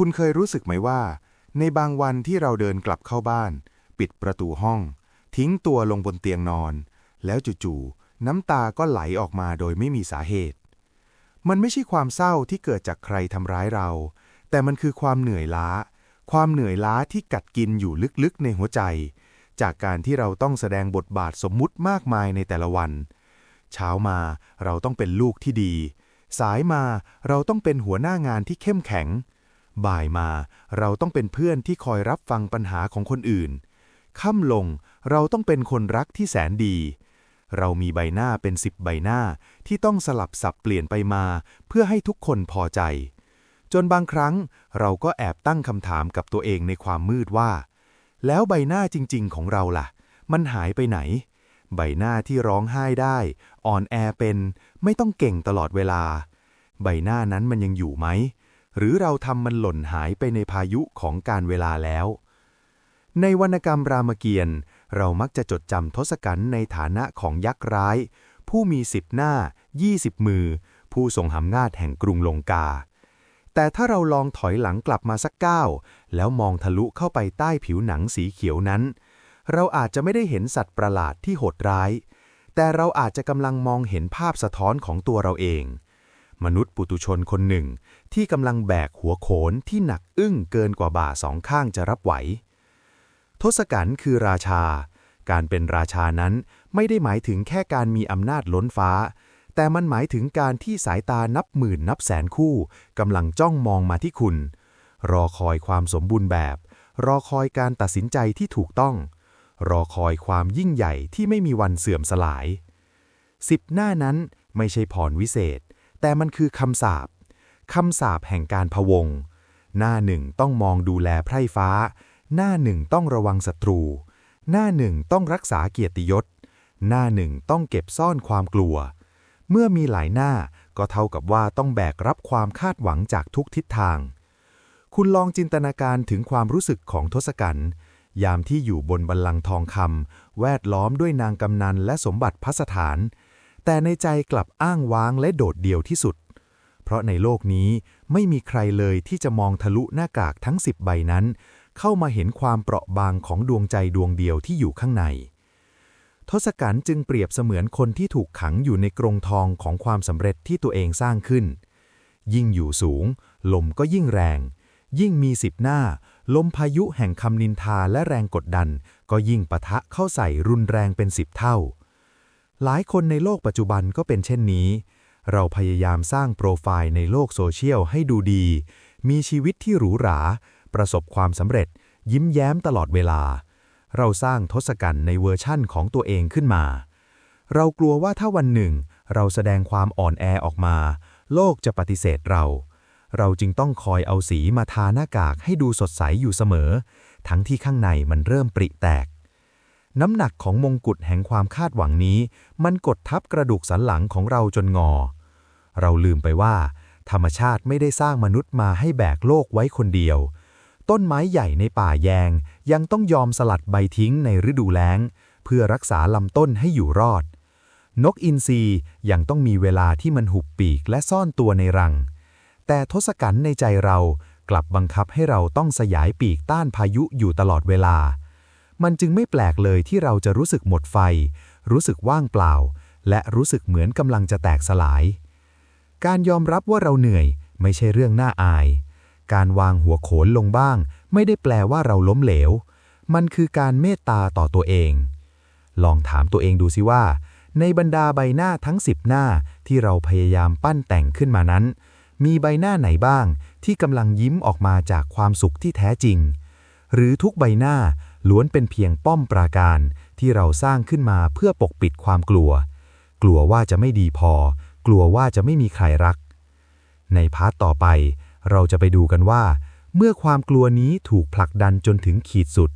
คุณเคยรู้สึกไหมว่า ในบางวันที่เราเดินกลับเข้าบ้าน ปิดประตูห้อง ทิ้งตัวลงบนเตียงนอน แล้วจู่ๆน้ำตาก็ไหลออกมาโดยไม่มีสาเหตุ มันไม่ใช่ความเศร้าที่เกิดจากใครทำร้ายเรา แต่มันคือความเหนื่อยล้า ความเหนื่อยล้าที่กัดกินอยู่ลึกๆในหัวใจ จากการที่เราต้องแสดงบทบาทสมมุติมากมายในแต่ละวัน เช้ามาเราต้องเป็นลูกที่ดี สายมาเราต้องเป็นหัวหน้างานที่เข้มแข็ง บ่ายมา เราต้องเป็นเพื่อนที่คอยรับฟังปัญหาของคนอื่น ค่ำลงเราต้องเป็นคนรักที่แสนดี เรามีใบหน้าเป็นสิบใบหน้าที่ต้องสลับสับเปลี่ยนไปมา เพื่อให้ทุกคนพอใจ จนบางครั้งเราก็แอบตั้งคำถามกับตัวเองในความมืดว่า แล้วใบหน้าจริง ๆ ของเราล่ะ มันหายไปไหน ใบหน้าที่ร้องไห้ได้ อ่อนแอเป็น ไม่ต้องเก่งตลอดเวลา ใบหน้านั้นมันยังอยู่ไหม หรือเราทำมันหล่นหายไปในพายุของการเวลาแล้ว ในวรรณกรรมรามเกียรติ์เรามักจะจดจำทศกัณฐ์ในฐานะของยักษ์ร้าย ผู้มีสิบหน้า20มือ ผู้ทรงหำนาจแห่งกรุงลงกา แต่ถ้าเราลองถอยหลังกลับมาสักก้าวแล้วมองทะลุเข้าไปใต้ผิวหนังสีเขียวนั้น เราอาจจะไม่ได้เห็นสัตว์ประหลาดที่โหดร้าย แต่เราอาจจะกำลังมองเห็นภาพสะท้อนของตัวเราเอง มนุษย์ปุตุชนคนหนึ่ง ที่กำลังแบกหัวโขนที่หนักอึ้งเกินกว่าบ่าสองข้างจะรับไหว ทศกัณฐ์คือราชา การเป็นราชานั้นไม่ได้หมายถึงแค่การมีอำนาจล้นฟ้า แต่มันหมายถึงการที่สายตานับหมื่นนับแสนคู่กำลังจ้องมองมาที่คุณ รอคอยความสมบูรณ์แบบ รอคอยการตัดสินใจที่ถูกต้อง รอคอยความยิ่งใหญ่ที่ไม่มีวันเสื่อมสลายสิบหน้านั้นไม่ใช่พรวิเศษ แต่มันคือคำสาปคำสาปแห่งการพวง หน้าหนึ่งต้องมองดูแลไพร่ฟ้า หน้าหนึ่งต้องระวังศัตรู หน้าหนึ่งต้องรักษาเกียรติยศ หน้าหนึ่งต้องเก็บซ่อนความกลัว เมื่อมีหลายหน้าก็เท่ากับว่าต้องแบกรับความคาดหวังจากทุกทิศทาง คุณลองจินตนาการถึงความรู้สึกของทศกัณฐ์ยามที่อยู่บนบัลลังก์ทองคำแวดล้อมด้วยนางกำนันและสมบัติพัสถาน แต่ในใจกลับอ้างว้างและโดดเดี่ยวที่สุด เพราะในโลกนี้ไม่มีใครเลยที่จะมองทะลุหน้ากากทั้งสิบใบนั้น เข้ามาเห็นความเปราะบางของดวงใจดวงเดียวที่อยู่ข้างใน ทศกัณฐ์จึงเปรียบเสมือนคนที่ถูกขังอยู่ในกรงทองของความสำเร็จที่ตัวเองสร้างขึ้น ยิ่งอยู่สูง ลมก็ยิ่งแรง ยิ่งมีสิบหน้า ลมพายุแห่งคำนินทาและแรงกดดัน ก็ยิ่งปะทะเข้าใส่รุนแรงเป็นสิบเท่า หลายคนในโลกปัจจุบันก็เป็นเช่นนี้ เราพยายามสร้างโปรไฟล์ในโลกโซเชียลให้ดูดี มีชีวิตที่หรูหรา ประสบความสำเร็จ ยิ้มแย้มตลอดเวลา เราสร้างทศกัณฐ์ในเวอร์ชั่นของตัวเองขึ้นมา เรากลัวว่าถ้าวันหนึ่ง เราแสดงความอ่อนแอออกมา โลกจะปฏิเสธเรา เราจึงต้องคอยเอาสีมาทาหน้ากากให้ดูสดใสอยู่เสมอ ทั้งที่ข้างในมันเริ่มปริแตก น้ำหนักของมงกุฎแห่งความคาดหวังนี้ มันกดทับกระดูกสันหลังของเราจนงอ เราลืมไปว่า ธรรมชาติไม่ได้สร้างมนุษย์มาให้แบกโลกไว้คนเดียว ต้นไม้ใหญ่ในป่าแยง ยังต้องยอมสลัดใบทิ้งในฤดูแล้ง เพื่อรักษาลำต้นให้อยู่รอด นกอินทรียังต้องมีเวลาที่มันหุบปีกและซ่อนตัวในรัง แต่ทศกัณฐ์ในใจเรากลับบังคับให้เราต้องสยายปีกต้านพายุอยู่ตลอดเวลา มันจึงไม่แปลกเลยที่เราจะรู้สึกหมดไฟ รู้สึกว่างเปล่า และรู้สึกเหมือนกำลังจะแตกสลาย การยอมรับว่าเราเหนื่อย ไม่ใช่เรื่องน่าอาย การวางหัวโขนลงบ้าง ไม่ได้แปลว่าเราล้มเหลว มันคือการเมตตาต่อตัวเอง ลองถามตัวเองดูสิว่า ในบรรดาใบหน้าทั้งสิบหน้าที่เราพยายามปั้นแต่งขึ้นมานั้น มีใบหน้าไหนบ้างที่กำลังยิ้มออกมาจากความสุขที่แท้จริง หรือทุกใบหน้า ล้วนเป็นเพียงป้อมปราการที่เราสร้างขึ้นมาเพื่อปกปิดความกลัว กลัวว่าจะไม่ดีพอ กลัวว่าจะไม่มีใครรัก ในพาร์ทต่อไป เราจะไปดูกันว่า เมื่อความกลัวนี้ถูกผลักดันจนถึงขีดสุด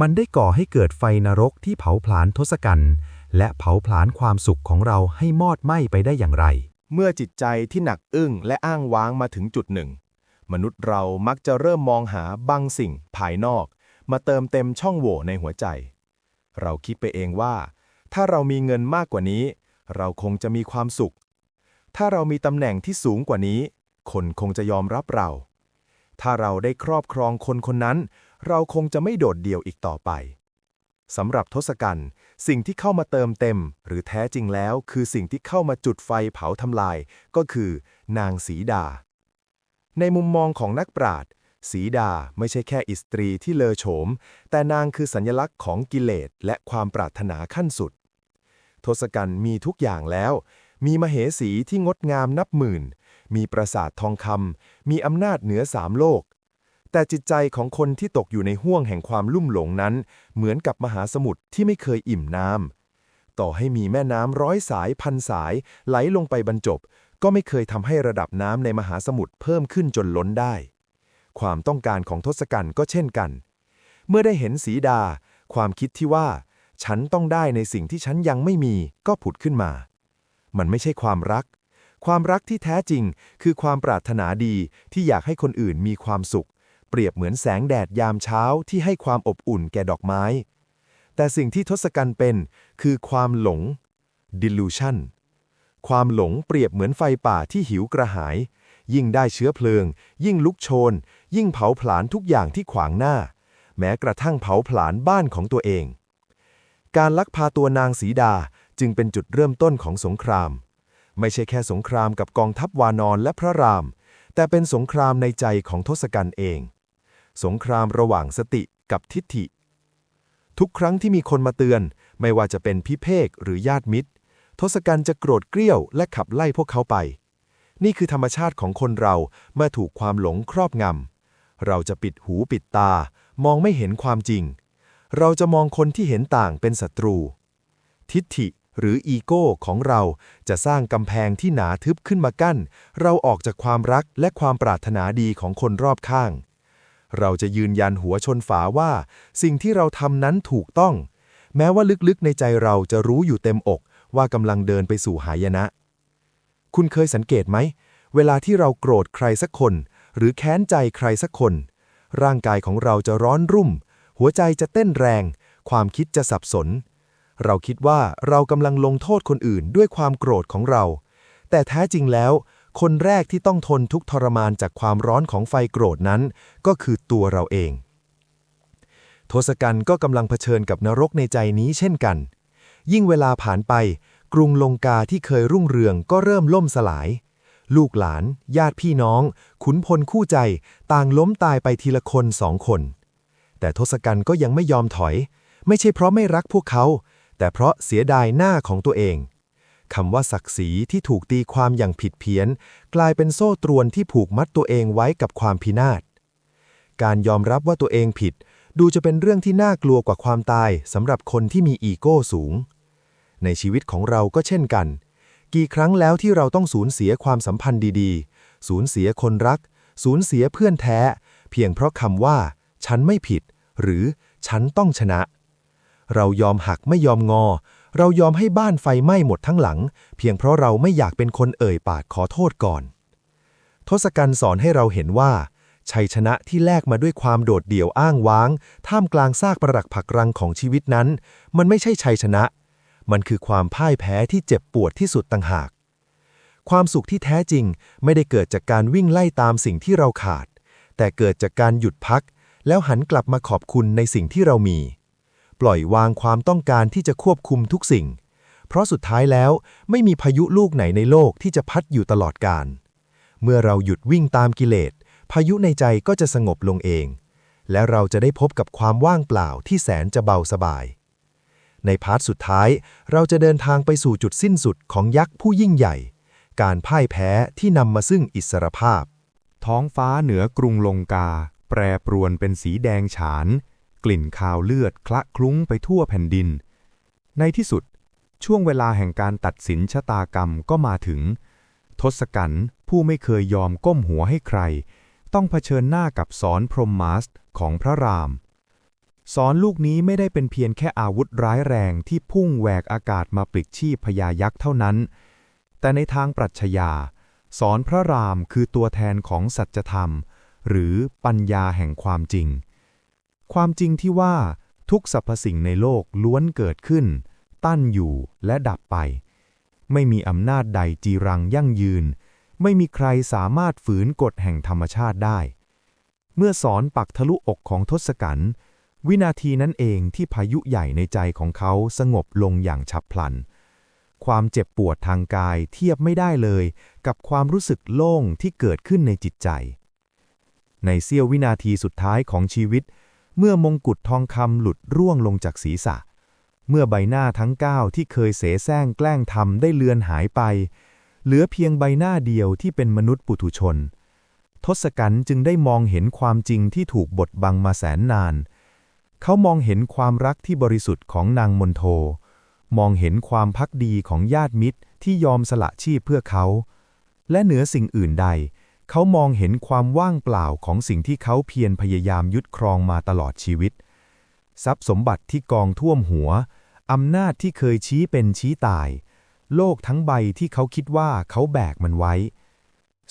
มันได้ก่อให้เกิดไฟนรกที่เผาผลาญทศกัณฐ์และเผาผลาญความสุขของเราให้มอดไหม้ไปได้อย่างไร เมื่อจิตใจที่หนักอึ้งและอ้างว้างมาถึงจุดหนึ่ง มนุษย์เรามักจะเริ่มมองหาบางสิ่งภายนอก มาเติมเต็มช่องโหว่ในหัวใจ เราคิดไปเองว่า ถ้าเรามีเงินมากกว่านี้ เราคงจะมีความสุข ถ้าเรามีตำแหน่งที่สูงกว่านี้ คนคงจะยอมรับเรา ถ้าเราได้ครอบครองคนคนนั้น เราคงจะไม่โดดเดี่ยวอีกต่อไปสำหรับทศกัณฐ์สิ่งที่เข้ามาเติมเต็ม หรือแท้จริงแล้ว คือสิ่งที่เข้ามาจุดไฟเผาทำลาย ก็คือ นางสีดา ในมุมมองของนักปราชญ์ สีดาไม่ใช่แค่อิสตรีที่เลอโฉม แต่นางคือสัญลักษณ์ของกิเลสและความปรารถนาขั้นสุด ทศกัณฐ์มีทุกอย่างแล้ว มีมเหสีที่งดงามนับหมื่น มีปราสาททองคำมีอำนาจเหนือสามโลก แต่จิตใจของคนที่ตกอยู่ในห้วงแห่งความลุ่มหลงนั้น เหมือนกับมหาสมุทรที่ไม่เคยอิ่มน้ำต่อให้มีแม่น้ำร้อยสายพันสายไหลลงไปบรรจบ ก็ไม่เคยทำให้ระดับน้ำในมหาสมุทรเพิ่มขึ้นจนล้นได้ ความต้องการของทศกัณฐ์ก็เช่นกัน เมื่อได้เห็นสีดา ความคิดที่ว่า ฉันต้องได้ในสิ่งที่ฉันยังไม่มีก็ผุดขึ้นมา มันไม่ใช่ความรัก ความรักที่แท้จริงคือความปรารถนาดีที่อยากให้คนอื่นมีความสุข เปรียบเหมือนแสงแดดยามเช้าที่ให้ความอบอุ่นแก่ดอกไม้ แต่สิ่งที่ทศกัณฐ์เป็นคือความหลง delusion ความหลงเปรียบเหมือนไฟป่าที่หิวกระหาย ยิ่งได้เชื้อเพลิง ยิ่งลุกโชน ยิ่งเผาผลาญทุกอย่างที่ขวางหน้า แม้กระทั่งเผาผลาญบ้านของตัวเอง การลักพาตัวนางสีดาจึงเป็นจุดเริ่มต้นของสงคราม ไม่ใช่แค่สงครามกับกองทัพวานอนและพระราม แต่เป็นสงครามในใจของทศกัณฐ์เอง สงครามระหว่างสติกับทิฏฐิ ทุกครั้งที่มีคนมาเตือน ไม่ว่าจะเป็นพิเภกหรือญาติมิตร ทศกัณฐ์จะโกรธเกรี้ยวและขับไล่พวกเขาไป นี่คือธรรมชาติของคนเราเมื่อถูกความหลงครอบงำ เราจะปิดหูปิดตา มองไม่เห็นความจริง เราจะมองคนที่เห็นต่างเป็นศัตรู ทิฏฐิหรืออีโก้ของเราจะสร้างกำแพงที่หนาทึบขึ้นมากั้น เราออกจากความรักและความปรารถนาดีของคนรอบข้าง เราจะยืนยันหัวชนฝาว่า สิ่งที่เราทำนั้นถูกต้อง แม้ว่าลึกๆในใจเราจะรู้อยู่เต็มอกว่ากำลังเดินไปสู่หายนะ คุณเคยสังเกตไหม เวลาที่เราโกรธใครสักคน หรือแค้นใจใครสักคน ร่างกายของเราจะร้อนรุ่ม หัวใจจะเต้นแรง ความคิดจะสับสน เราคิดว่าเรากำลังลงโทษคนอื่นด้วยความโกรธของเรา แต่แท้จริงแล้ว คนแรกที่ต้องทนทุกทรมานจากความร้อนของไฟโกรธนั้น ก็คือตัวเราเอง ทศกัณฐ์ก็กำลังเผชิญกับนรกในใจนี้เช่นกัน ยิ่งเวลาผ่านไป กรุงลงกาที่เคยรุ่งเรืองก็เริ่มล่มสลาย ลูกหลาน ญาติพี่น้อง ขุนพลคู่ใจ ต่างล้มตายไปทีละคนสองคน แต่ทศกัณฐ์ก็ยังไม่ยอมถอย ไม่ใช่เพราะไม่รักพวกเขา แต่เพราะเสียดายหน้าของตัวเองคำว่าศักดิ์ศรีที่ถูกตีความอย่างผิดเพี้ยน กลายเป็นโซ่ตรวนที่ผูกมัดตัวเองไว้กับความพินาศ การยอมรับว่าตัวเองผิด ดูจะเป็นเรื่องที่น่ากลัวกว่าความตายสำหรับคนที่มีอีโก้สูง ในชีวิตของเราก็เช่นกัน กี่ครั้งแล้วที่เราต้องสูญเสียความสัมพันธ์ดีๆ สูญเสียคนรัก สูญเสียเพื่อนแท้ เพียงเพราะคำว่า ฉันไม่ผิด หรือฉันต้องชนะ เรายอมหักไม่ยอมงอ เรายอมให้บ้านไฟไหม้หมดทั้งหลัง เพียงเพราะเราไม่อยากเป็นคนเอ่ยปากขอโทษก่อน ทศกัณฐ์สอนให้เราเห็นว่า ชัยชนะที่แลกมาด้วยความโดดเดี่ยวอ้างว้าง ท่ามกลางซากประหลักผักรังของชีวิตนั้น มันไม่ใช่ชัยชนะ มันคือความพ่ายแพ้ที่เจ็บปวดที่สุดต่างหาก ความสุขที่แท้จริงไม่ได้เกิดจากการวิ่งไล่ตามสิ่งที่เราขาด แต่เกิดจากการหยุดพัก แล้วหันกลับมาขอบคุณในสิ่งที่เรามี ปล่อยวางความต้องการที่จะควบคุมทุกสิ่ง เพราะสุดท้ายแล้วไม่มีพายุลูกไหนในโลกที่จะพัดอยู่ตลอดกาลเมื่อเราหยุดวิ่งตามกิเลส พายุในใจก็จะสงบลงเอง และเราจะได้พบกับความว่างเปล่าที่แสนจะเบาสบาย ในพาร์ทสุดท้าย เราจะเดินทางไปสู่จุดสิ้นสุดของยักษ์ผู้ยิ่งใหญ่ การพ่ายแพ้ที่นำมาซึ่งอิสรภาพ ท้องฟ้าเหนือกรุงลงกา แปรปรวนเป็นสีแดงฉาน กลิ่นคาวเลือดคละคลุ้งไปทั่วแผ่นดิน ในที่สุด ช่วงเวลาแห่งการตัดสินชะตากรรมก็มาถึง ทศกัณฐ์ผู้ไม่เคยยอมก้มหัวให้ใคร ต้องเผชิญหน้ากับสอนพรหมมาสของพระราม สอนลูกนี้ไม่ได้เป็นเพียงแค่อาวุธร้ายแรงที่พุ่งแหวกอากาศมาปลิกชีพพญายักษ์เท่านั้น แต่ในทางปรัชญา สอนพระรามคือตัวแทนของสัจธรรม หรือปัญญาแห่งความจริง ความจริงที่ว่าทุกสรรพสิ่งในโลกล้วนเกิดขึ้น ตั้นอยู่และดับไป ไม่มีอำนาจใดจีรังยั่งยืน ไม่มีใครสามารถฝืนกฎแห่งธรรมชาติได้ เมื่อสอนปักทะลุอกของทศกัณฐ์ วินาทีนั้นเองที่พายุใหญ่ในใจของเขาสงบลงอย่างฉับพลัน ความเจ็บปวดทางกายเทียบไม่ได้เลย กับความรู้สึกโล่งที่เกิดขึ้นในจิตใจ ในเสี้ยววินาทีสุดท้ายของชีวิต เมื่อมงกุฎทองคำหลุดร่วงลงจากศีรษะ เมื่อใบหน้าทั้งเก้าที่เคยเสแสร้งแกล้งทำได้เลือนหายไป เหลือเพียงใบหน้าเดียวที่เป็นมนุษย์ปุถุชน ทศกัณฐ์จึงได้มองเห็นความจริงที่ถูกบดบังมาแสนนาน เขามองเห็นความรักที่บริสุทธิ์ของนางมนโท มองเห็นความพักดีของญาติมิตรที่ยอมสละชีพเพื่อเขา และเหนือสิ่งอื่นใด เขามองเห็นความว่างเปล่าของสิ่งที่เขาเพียรพยายามยึดครองมาตลอดชีวิต ทรัพย์สมบัติที่กองท่วมหัว อำนาจที่เคยชี้เป็นชี้ตาย โลกทั้งใบที่เขาคิดว่าเขาแบกมันไว้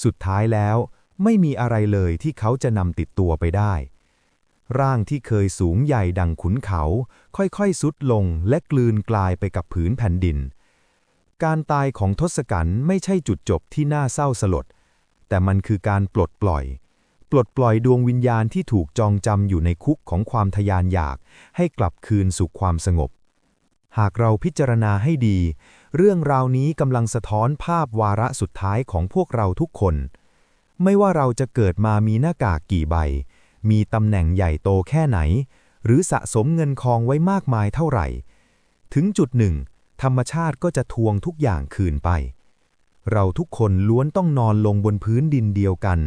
สุดท้ายแล้ว ไม่มีอะไรเลยที่เขาจะนำติดตัวไปได้ ร่างที่เคยสูงใหญ่ดังขุนเขา ค่อยๆสุดลงและกลืนกลายไปกับผืนแผ่นดิน การตายของทศกัณฐ์ไม่ใช่จุดจบที่น่าเศร้าสลด แต่มันคือการปลดปล่อย ปลดปล่อยดวงวิญญาณที่ถูกจองจำอยู่ในคุกของความทยานอยาก ให้กลับคืนสู่ความสงบ หากเราพิจารณาให้ดี เรื่องราวนี้กำลังสะท้อนภาพวาระสุดท้ายของพวกเราทุกคน ไม่ว่าเราจะเกิดมามีหน้ากากกี่ใบ มีตำแหน่งใหญ่โตแค่ไหน หรือสะสมเงินคองไว้มากมายเท่าไหร่ ถึงจุดหนึ่ง ธรรมชาติก็จะทวงทุกอย่างคืนไป เราทุกคนล้วนต้องนอนลงบนพื้นดินเดียวกัน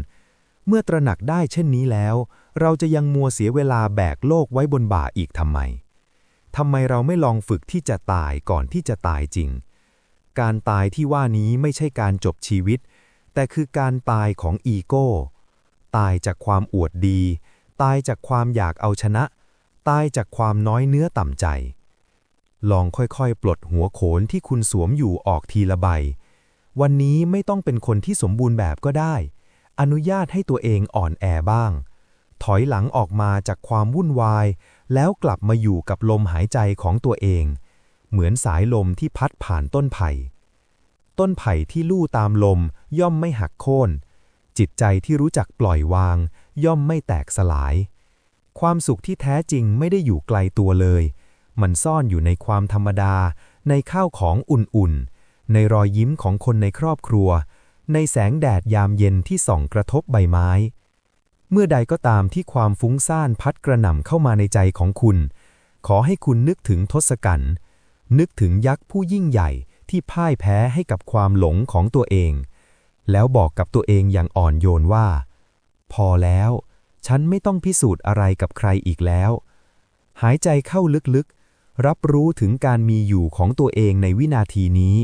เมื่อตระหนักได้เช่นนี้แล้ว เราจะยังมัวเสียเวลาแบกโลกไว้บนบ่าอีกทำไมทำไมเราไม่ลองฝึกที่จะตายก่อนที่จะตายจริง การตายที่ว่านี้ไม่ใช่การจบชีวิต แต่คือการตายของอีโก้ ตายจากความอวดดี ตายจากความอยากเอาชนะ ตายจากความน้อยเนื้อต่ำใจ ลองค่อยๆ ปลดหัวโขนที่คุณสวมอยู่ออกทีละใบ วันนี้ไม่ต้องเป็นคนที่สมบูรณ์แบบก็ได้ อนุญาตให้ตัวเองอ่อนแอบ้าง ถอยหลังออกมาจากความวุ่นวาย แล้วกลับมาอยู่กับลมหายใจของตัวเอง เหมือนสายลมที่พัดผ่านต้นไผ่ต้นไผ่ที่ลู่ตามลมย่อมไม่หักโค่น จิตใจที่รู้จักปล่อยวาง ย่อมไม่แตกสลาย ความสุขที่แท้จริงไม่ได้อยู่ไกลตัวเลย มันซ่อนอยู่ในความธรรมดา ในข้าวของอุ่นๆ ในรอยยิ้มของคนในครอบครัว ในแสงแดดยามเย็นที่ส่องกระทบใบไม้ เมื่อใดก็ตามที่ความฟุ้งซ่านพัดกระหน่ำเข้ามาในใจของคุณ ขอให้คุณนึกถึงทศกัณฐ์นึกถึงยักษ์ผู้ยิ่งใหญ่ที่พ่ายแพ้ให้กับความหลงของตัวเอง แล้วบอกกับตัวเองอย่างอ่อนโยนว่า พอแล้ว ฉันไม่ต้องพิสูจน์อะไรกับใครอีกแล้ว หายใจเข้าลึกๆ รับรู้ถึงการมีอยู่ของตัวเองในวินาทีนี้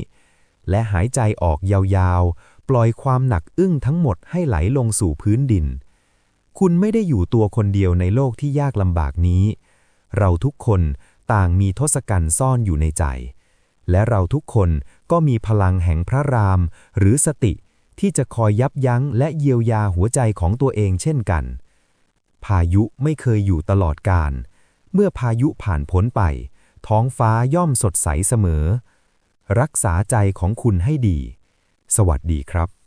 และหายใจออกยาวๆ ปล่อยความหนักอึ้งทั้งหมดให้ไหลลงสู่พื้นดิน คุณไม่ได้อยู่ตัวคนเดียวในโลกที่ยากลำบากนี้ เราทุกคนต่างมีทศกัณฐ์ซ่อนอยู่ในใจ และเราทุกคนก็มีพลังแห่งพระราม หรือสติ ที่จะคอยยับยั้งและเยียวยาหัวใจของตัวเองเช่นกัน พายุไม่เคยอยู่ตลอดกาลเมื่อพายุผ่านพ้นไป ท้องฟ้าย่อมสดใสเสมอ รักษาใจของคุณให้ดี สวัสดีครับ